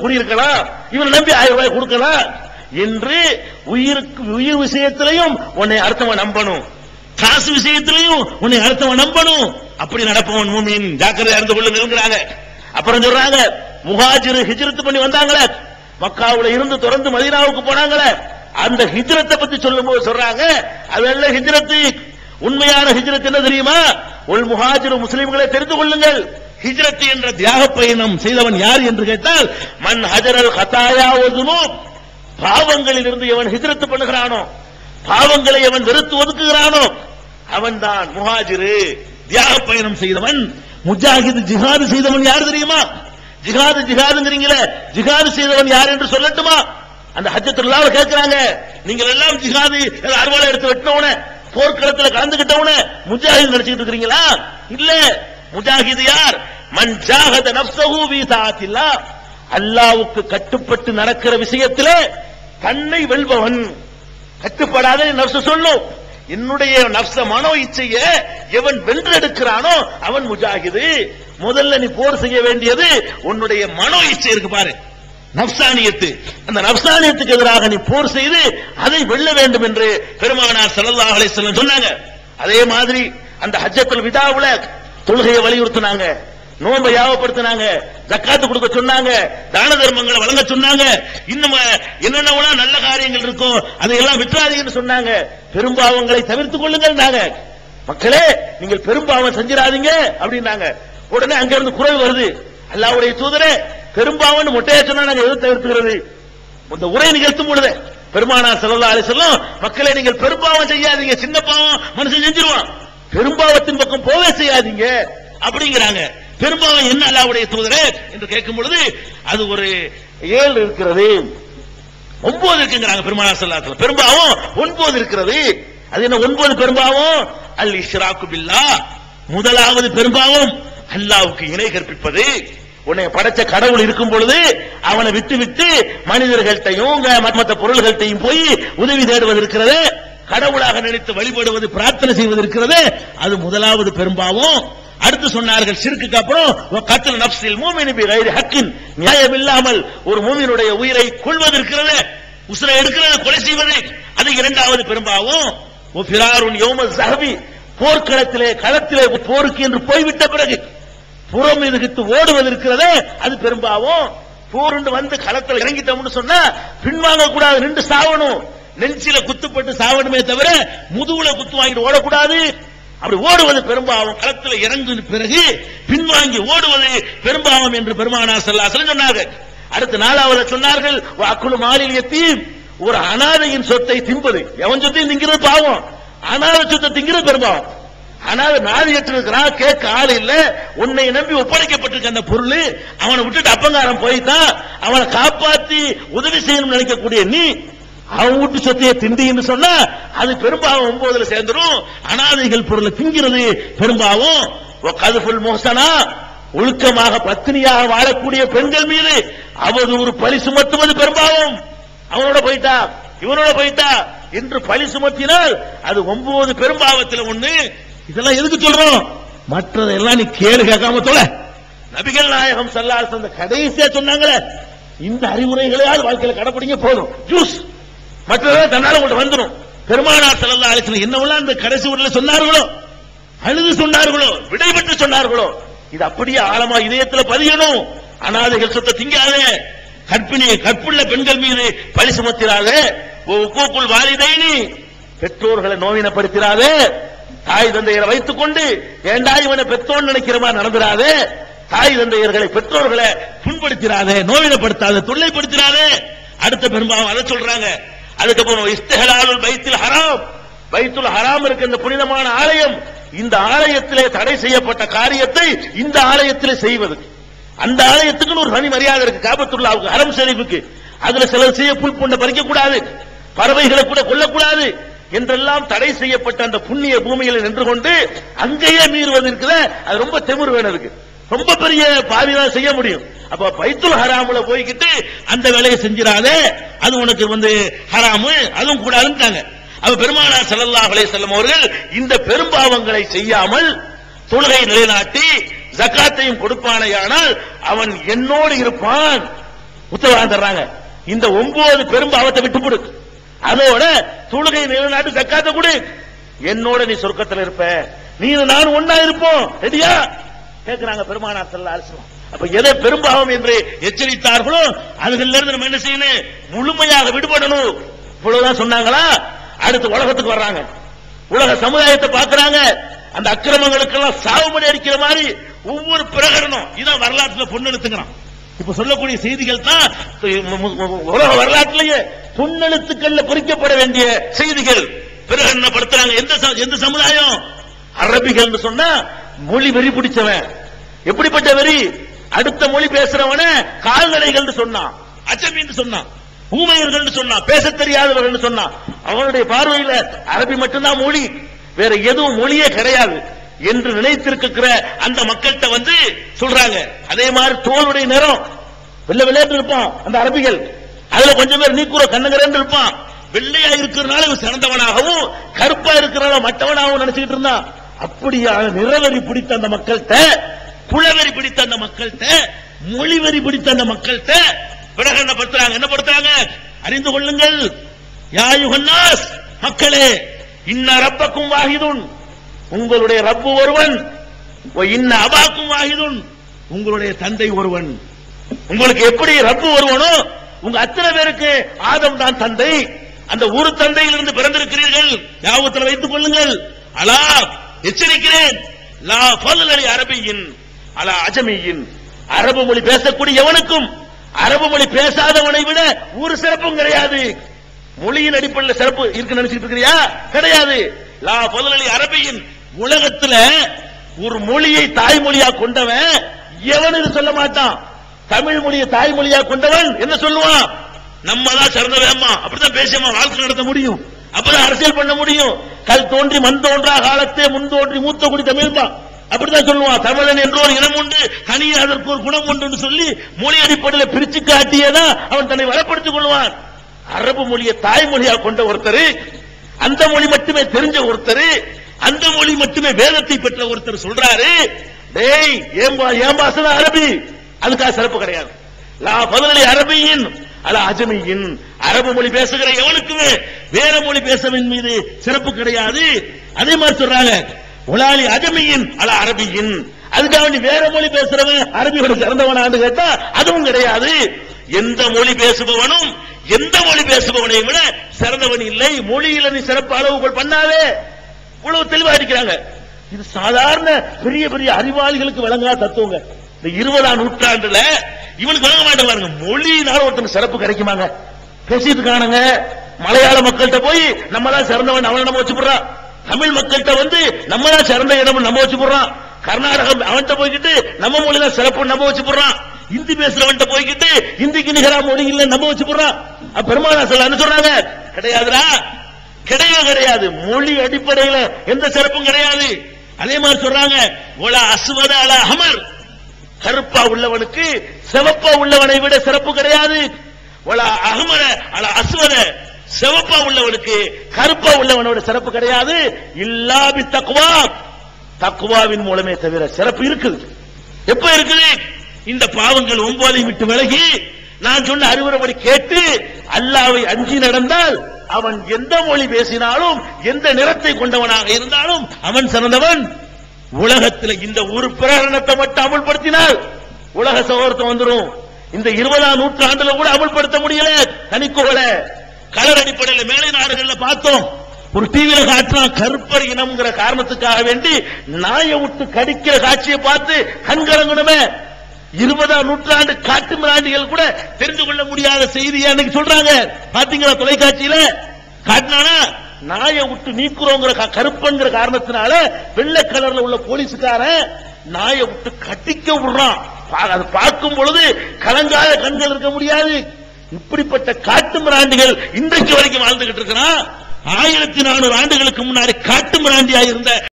குடியிருக்கலாம் இவர் நம்பி ஆயிரம் ரூபாய் கொடுக்கலாம் என்று உயிருக்கு உயிர் விஷயத்திலையும் உன்னை அடுத்தவன் நம்பணும். காசு விஷயத்திலையும் உன்னை அடுத்தவன் நம்பணும். அப்படி நடப்பவன் மூமியின் ஜாக்கிரதை அறிந்து கொள்ளுங்கிறாங்க அப்புறம் சொல்றாங்க முகாஜிரு ஹிஜ்ரத் பண்ணி வந்தாங்களே. மக்காவுல இருந்து தொடர்ந்து மதீனாவுக்கு போனாங்களே. அந்த ஹிஜ்ரத்தை பத்தி சொல்லும் போது சொல்றாங்க அதெல்லாம் ஹிஜ்ரத்து? உண்மையான ஹிஜ்ரத் என்ன தெரியுமா? உள் முகாஜிரு முஸ்லிம்களை தெரிந்து கொள்ளுங்கள். ஹிஜ்ரத் என்ற தியாக பயணம் செய்தவன் யார் என்று கேட்டால் மன் ஹஜரல் ஹதாயா ஒதுனோ பாவங்களில் இருந்து எவன் ஹிஜ்ரத் பண்ணுகிறானோ பாவங்களை எவன் வெறுத்து ஒதுக்குகிறானோ அவன்தான் முஹாஜிரு. தியாக பயணம் செய்தவன் முஜாஹித் ஜிஹாது செய்தவன் யார் தெரியுமா? ஜிஹாது ஜிஹாதுங்கிறீங்களே ஜிஹாது செய்தவன் யார் என்று சொல்லட்டுமா? அந்த ஹஜ்ஜத்துல்லாஹ் கேட்கிறாங்க. நீங்கள் எல்லாம் ஜிஹாது அறுவாலை எடுத்து வெட்டினவன போர்க்களத்துல கலந்துகிட்டவன முஜாஹித் நினைச்சிட்டு இருக்கிறீங்களா? இல்ல. முஜாஹித் யார்? மன் ஜாஹத நஃப்ஸஹு ஃபீ கட்டுப்பட்டு நடக்கிற விஷயத்தில் தன்னை வெல்பவன். கட்டுப்படாத நப்ச சொல்லும் என்னுடைய நப்ச மனோ இச்சைய எவன் வென்றெடுக்கிறானோ அவன் முஜாகிது முதல்ல நீ போர் செய்ய வேண்டியது உன்னுடைய மனோ இச்சை இருக்கு பாரு. நப்சானியத்து அந்த நப்சானியத்துக்கு எதிராக நீ போர் செய்து அதை வெல்ல வேண்டும் என்று பெருமானார் ஸல்லல்லாஹு அலைஹி சொன்னாங்க. அதே மாதிரி அந்த ஹஜ்ஜத்துல் விதாவுல தொழுகையை வலியுறுத்தினாங்க நோன்பை யாவப்படுத்தினாங்க ஜக்காத்து கொடுக்க சொன்னாங்க தான தர்மங்களை வழங்க சொன்னாங்க. இன்னும் என்னென்ன நல்ல காரியங்கள் இருக்கும் அதையெல்லாம் விட்டுறாதீங்கன்னு சொன்னாங்க. பெரும்பாவங்களை தவிர்த்து கொள்ளுங்கள் மக்களே நீங்கள் பெரும்பாவம் செஞ்சிடாதீங்க அப்படின்னாங்க. உடனே அங்க இருந்து குரல் வருது. அல்லாவுடைய தூதரே பெரும்பாவன் மொட்டையா சொன்னா நாங்க எது தவிர்த்துக்கிறது? இந்த உரை நிகழ்த்தும் பொழுது பெருமானா செல்லல்லா செல்லும் மக்களே நீங்கள் பெரும்பாவம் செய்யாதீங்க. சின்ன பாவம் மனுஷன் செஞ்சிருவான். பெரும்பாவத்தின் பக்கம் போவே செய்யாதீங்க. அப்படிங்கிறாங்க. பெரும்பாவம் என்ன அல்லாவுடைய தூதரே என்று கேட்கும் பொழுது அது ஒரு ஏழு இருக்கிறது. ஒன்பது இருக்குங்கிறாங்க பெருமாள் செல்லாத்துல பெரும்பாவம் ஒன்பது இருக்கிறது. அது என்ன ஒன்பது பெரும்பாவம்? அல் இஷ்ராக்கு பில்லா முதலாவது பெரும்பாவம் அல்லாவுக்கு இணை கற்பிப்பது. உன்னை படைச்ச கடவுள் இருக்கும் பொழுது அவனை விட்டு விட்டு மனிதர்கள்ட்டையும் மற்ற பொருள்கள்ட்டையும் போய் உதவி தேடுவது இருக்கிறது. கடவுளாக நினைத்து வழிபடுவது பிரார்த்தனை செய்வது இருக்கிறது அது முதலாவது பெரும்பாவம். அடுத்து சொன்னார்கள் சிறுக்கு அப்புறம் கத்தல் நப்சில் மூமின் பி ஹக்கின். நியாயம் இல்லாமல் ஒரு மூமினுடைய உயிரை கொள்வது இருக்கிறது உசுரை எடுக்கிறது கொலை செய்வது அது இரண்டாவது பெரும்பாவும். பிராருன் யோம சஹபி போர்க்களத்திலே களத்திலே போருக்கு என்று போய்விட்ட பிறகு புறம் எதிர்த்து ஓடுவது இருக்கிறதே அது பெரும்பாவும். போருண்டு வந்து களத்தில் இறங்கிட்டோம்னு சொன்னா பின்வாங்க கூடாது நின்று சாவணும். நெஞ்சில குத்துப்பட்டு சாவணுமே தவிர முதுகுல குத்து வாங்கிட்டு ஓடக்கூடாது. அப்படி ஓடுவது பெரும்பாவம். களத்தில் இறங்கின பிறகு பின்வாங்கி ஓடுவது பெரும்பாவம் என்று பெருமானா செல்லாசலம் சொன்னார்கள். அடுத்த நாலாவது சொன்னார்கள் அக்குழு மாலில் எத்தீம் ஒரு அனாதையின் சொத்தை திம்பது. எவன் சொத்தையும் திங்கிறது பாவம். அனாதை சொத்தை திங்கிறது பெரும்பாவம். அனாத நாதியற்று இருக்கிறான் கேட்க ஆள் இல்ல. உன்னை நம்பி ஒப்படைக்கப்பட்டிருக்க அந்த பொருள் அவனை விட்டுட்டு அப்பங்காரம் போய்தான் அவனை காப்பாத்தி உதவி செய்யணும்னு நினைக்கக்கூடிய நீ அவன் வீட்டு சொத்தையை திண்டின்னு சொன்னா அது பெரும்பாவம் ஒன்பதுல சேர்ந்துரும். அனாதைகள் பொருளை திங்கிறது பெரும்பாவம். கதுபுல் மோசனா ஒழுக்கமாக பத்தினியாக வாழக்கூடிய பெண்கள் மீது அவதூறு பழி சுமத்துவது பெரும்பாவம். அவனோட போயிட்டா இவனோட போயிட்டா. என்று பழி சுமத்தினால் அது ஒன்பது பெரும்பாவத்தில் ஒண்ணு. இதெல்லாம் எதுக்கு சொல்றோம்? மற்றதெல்லாம் நீ கேளு கேட்காம தொலை. நபிகள் நாயகம் சல்லாஸ் அந்த கடைசியா சொன்னாங்களே இந்த அறிவுரைகளையாவது வாழ்க்கையில் கடைபிடிங்க போதும். ஜூஸ் மற்றதெல்லாம் தன்னால உங்கள்ட்ட வந்துடும் பெருமானார் செல்லல்லா அலிசன் என்னவெல்லாம் அந்த கடைசி ஊர்ல சொன்னார்களோ? அழுது சொன்னார்களோ? விடைபெற்று சொன்னார்களோ? இது அப்படியே ஆழமா இதயத்துல பதியணும். அனாதைகள் சொத்தை திங்காத. கற்பிணி கற்புள்ள பெண்கள் மீது பழி சுமத்திராத. கூக்குள் வாலிதைனி. பெற்றோர்களை நோவினப்படுத்திராத. தாய் தந்தையரை வைத்துக் கொண்டு ஏண்டா இவனை பெற்றோன் நினைக்கிற மாதிரி நடந்துடாதே தாய் தந்தையர்களை பெற்றோர்களை புண்படுத்திடாதே நோவினப்படுத்தாத தொல்லைப்படுத்திடாதே அடுத்த பெரும்பாவம் அதை சொல்றாங்க. அதுக்கப்புறம் இஸ்தஹலாலுல் பைத்தில் ஹராம். பைத்துல் ஹராம் இருக்க இந்த புனிதமான ஆலயம். இந்த ஆலயத்திலே தடை செய்யப்பட்ட காரியத்தை இந்த ஆலயத்திலே செய்வது. அந்த ஆலயத்துக்குன்னு ஒரு தனி மரியாதை இருக்கு காபத்துள்ளாவுக்கு ஹரம் ஷெரீஃபுக்கு. அதுல சிலர் செய்ய புல் பூண்டை பறிக்க கூடாது பறவைகளை கூட கொல்லக்கூடாது என்றெல்லாம் தடை செய்யப்பட்ட அந்த புண்ணிய பூமியில் நின்று கொண்டு அங்கேயே மீறுவது இருக்குது அது ரொம்ப தெமிர் வேணும் இருக்கு ரொம்ப பெரிய பாவிதான் செய்ய முடியும். அப்ப பைத்துல் ஹராமுல போய்கிட்டு அந்த வேலையை செஞ்சிடாதே. அது உனக்கு வந்து ஹராமு அதுவும் கூடாதுட்டாங்க அப்ப பெருமானார் ஸல்லல்லாஹு அலைஹி வஸல்லம் அவர்கள் இந்த பெரும்பாவங்களை செய்யாமல் தொழுகை நிலைநாட்டி ஜக்காத்தையும் கொடுப்பானேயானால் அவன் என்னோடு இருப்பான். உத்தரவாதம் தர்றாங்க. இந்த ஒன்பது பெரும்பாவத்தை விட்டு கொடு. அதோட தொழுகை நிலைநாட்டு ஜக்காத்தை கொடு. என்னோட நீ சொர்க்கத்தில் இருப்ப. நீ நானும் ஒன்னா இருப்போம். ரெடியா? கேட்கிறாங்க பெருமானார் செல்லா அலைஹி அப்ப எதை பெரும்பாவம் என்று எச்சரித்தார்களோ அதுல இருந்து நம்ம என்ன செய்யணும்? முழுமையாக விடுபடணும். இவ்வளவுதான் சொன்னாங்களா? அடுத்து உலகத்துக்கு வர்றாங்க. உலக சமுதாயத்தை பாக்குறாங்க அந்த அக்கிரமங்களுக்கெல்லாம் சாவுமணி அடிக்கிற மாதிரி ஒவ்வொரு பிரகடனம். இதான் வரலாற்றுல பொண்ணெடுத்துக்கிறான் இப்ப சொல்லக்கூடிய செய்திகள் தான் உலக வரலாற்றிலேயே பொன்னெழுத்துக்கள்ல குறிக்கப்பட வேண்டிய செய்திகள். பிரகடனப்படுத்துறாங்க. எந்த எந்த சமுதாயம்? அரபிகள் சொன்னா மொழி வெறி பிடிச்சவன். எப்படிப்பட்ட வெறி? அடுத்த மொழி பேசுறவன கால்நடைகள் சொன்னான் அச்சமின்னு சொன்னான் ஊமையர்கள் சொன்னான் பேச தெரியாதவர்கள் சொன்னான். அவனுடைய பார்வையில அரபி மட்டும்தான் மொழி வேற எதுவும் மொழியே கிடையாது என்று நினைத்திருக்கிற அந்த மக்கள்கிட்ட வந்து சொல்றாங்க. அதே மாதிரி தோளுடைய நிறம். வெள்ளை விளையாட்டு இருப்பான் அந்த அரபிகள். அதுல கொஞ்சம் பேர் நீக்குற கண்ணங்கரன்னு இருப்பான். வெள்ளையா இருக்கிறனால இவன் சிறந்தவனாகவும் கருப்பா இருக்கிறனால மற்றவனாகவும் நினைச்சுக்கிட்டு இருந்தான். அப்படியான நிறவெறி பிடித்த அந்த மக்கள்கிட்ட குளவெறி பிடித்த அந்த மக்கள்கிட்ட மொழிவெறி பிடித்த அந்த மக்கள்கிட்ட பிறகு என்ன படுத்துறாங்க? அறிந்து கொள்ளுங்கள். யாயுகன்னாஸ் மக்களே இன்ன ரப்பக்கும் வாகிதுன் உங்களுடைய ரப்பு ஒருவன். இன்ன அபாக்கும் வாகிதுன் உங்களுடைய தந்தை ஒருவன். உங்களுக்கு எப்படி ரப்பு ஒருவனோ உங்க அத்தனை பேருக்கு ஆதம் தான் தந்தை. அந்த ஒரு தந்தையிலிருந்து பிறந்திருக்கிறீர்கள். ஞாபகத்தில் வைத்துக் கொள்ளுங்கள். அலா எச்சரிக்கிறேன். லா ஃபضل அரபியின். அலா அஜமியின் அரபு மொழி பேசக்கூடிய எவனுக்கும் அரபு மொழி பேசாதவனை விட ஒரு சிறப்பும் கிடையாது. மொழியின் அடிப்படையில் சிறப்பு இருக்கு நினைச்சிட்டு இருக்கிறியா? கிடையாது. லா ஃபضل அரபியின் உலகத்துல ஒரு மொழியை தாய்மொழியா கொண்டவன் எவன் இது சொல்ல மாட்டான். தமிழ் மொழியை தாய்மொழியா கொண்டவன் என்ன சொல்லுவான்? நம்ம தான் சிறந்தவேம்மா அப்படிதான் பேசியமா வாழ்க்கை நடத்த முடியும். அப்பதான் அரசியல் பண்ண முடியும். கல் தோன்றி மண் தோன்றா காலத்தே முன் தோன்றி மூத்த குடி தமிழ் தான். அப்படிதான் சொல்லுவான். தமிழன் என்று ஒரு இனம் உண்டு கனி அதற்கு ஒரு குணம் உண்டு சொல்லி மொழி அடிப்படையில் பிரிச்சு காட்டியதான் அவன் தன்னை வளப்படுத்திக் கொள்வான். அரபு மொழியை தாய்மொழியா கொண்ட ஒருத்தர் அந்த மொழி மட்டுமே தெரிஞ்ச ஒருத்தர் அந்த மொழி மட்டுமே வேதத்தை பெற்ற ஒருத்தர் சொல்றாரு டேய் ஏம்பா ஏன் பாசன அரபி? அதுக்காக சிறப்பு கிடையாது. லா பதிலி அரபியின் அல அஜமியின். அரபு மொழி பேசுகிற எவனுக்குமே வேற மொழி பேசவின் மீது சிறப்பு கிடையாது. அதே மாதிரி சொல்றாங்க உலாலி அஜமியின் அல அரபியின். அதுக்காக நீ வேற மொழி பேசுறவன் அரபியோட சிறந்தவனான்னு கேட்டா அதுவும் கிடையாது. எந்த மொழி பேசுபவனும் எந்த மொழி பேசுபவனை விட சிறந்தவன் இல்லை. மொழியில நீ சிறப்பு அளவுகள் பண்ணாலே இவ்வளவு தெளிவா இருக்கிறாங்க இது சாதாரண பெரிய பெரிய அறிவாளிகளுக்கு வழங்காத தத்துவங்க. இந்த இருபதாம் நூற்றாண்டுல இவனுக்கு வழங்க மாட்டேன் பாருங்க. மொழியினால ஒருத்தனுக்கு சிறப்பு கிடைக்குமாங்க. பேசிட்டு இருக்கானுங்க. மலையாள மக்கள்கிட்ட போய் நம்ம தான் சிறந்தவன் அவனை நம்ம வச்சுப்படுறான் தமிழ் மக்கள்கிட்ட வந்து நம்ம தான் சிறந்த இடம் நம்ம வச்சு போடுறான். கர்நாடகம் அவன்கிட்ட போய்கிட்டு நம்ம மொழி தான் சிறப்பு நம்ம வச்சு போடுறான். ஹிந்தி பேசுறவன்கிட்ட போய்கிட்டு ஹிந்திக்கு நிகரா மொழி இல்ல நம்ம வச்சு போடுறான். அப்ப பெருமானா என்ன சொல்றாங்க? கிடையாதுடா. கிடையவே கிடையாது. மொழி அடிப்படையில எந்த சிறப்பும் கிடையாது. அதே மாதிரி சொல்றாங்க ஒலா அசுவத அல அமர். கருப்பா உள்ளவனுக்கு சிவப்பா உள்ளவனை விட சிறப்பு கிடையாது. ஒலா அகமர அல அசுவத சிவப்பா உள்ளவனுக்கு கருப்பா உள்ளவனோட சிறப்பு கிடையாது. இல்லாபி தக்குவா தக்குவாவின் மூலமே தவிர சிறப்பு இருக்குது. எப்ப இருக்குது? இந்த பாவங்கள் ஒன்பதையும் விட்டு விலகி நான் சொன்ன அறிவுரைப்படி கேட்டு அல்லாவை அஞ்சி நடந்தால் அவன் எந்த மொழி பேசினாலும் எந்த நிறத்தை கொண்டவனாக இருந்தாலும் அவன் சிறந்தவன். உலகத்தில் இந்த ஒரு பிரகடனத்தை மட்டும் அமல்படுத்தினால் உலக சகோதரத்தை வந்துடும் இந்த இருபதாம் நூற்றாண்டுல கூட அமல்படுத்த முடியல தனிக்கோல கலர் அடிப்படையில் மேலை நாடுகளில் பார்த்தோம். ஒரு டிவியில காட்டுறான் கருப்பர் இனம்ங்கிற காரணத்துக்காக வேண்டி நாயை விட்டு கடிக்கிற காட்சியை பார்த்து கண்கலங்கணுமே. இருபதாம் நூற்றாண்டு காட்டு மிராண்டிகள் கூட தெரிந்து கொள்ள முடியாத செய்தியை அன்னைக்கு சொல்றாங்க. பாத்தீங்களா தொலைக்காட்சியில? காட்டினானா நாயை விட்டு நீக்குறோங்கிற க- கருப்பங்கிற காரணத்தினால வெள்ளை கலர்ல உள்ள போலீஸுக்காரன் நாயை விட்டு கட்டிக்க விடுறான். அது பார்க்கும் பொழுது கலங்காத கண்கள் இருக்க முடியாது. இப்படிப்பட்ட காட்டு மிராண்டிகள் இன்றைக்கு வரைக்கும் வாழ்ந்துகிட்டு இருக்கிறான். ஆயிரத்தி நானூறு ஆண்டுகளுக்கு முன்னாடி காட்டு மிராண்டியா இருந்த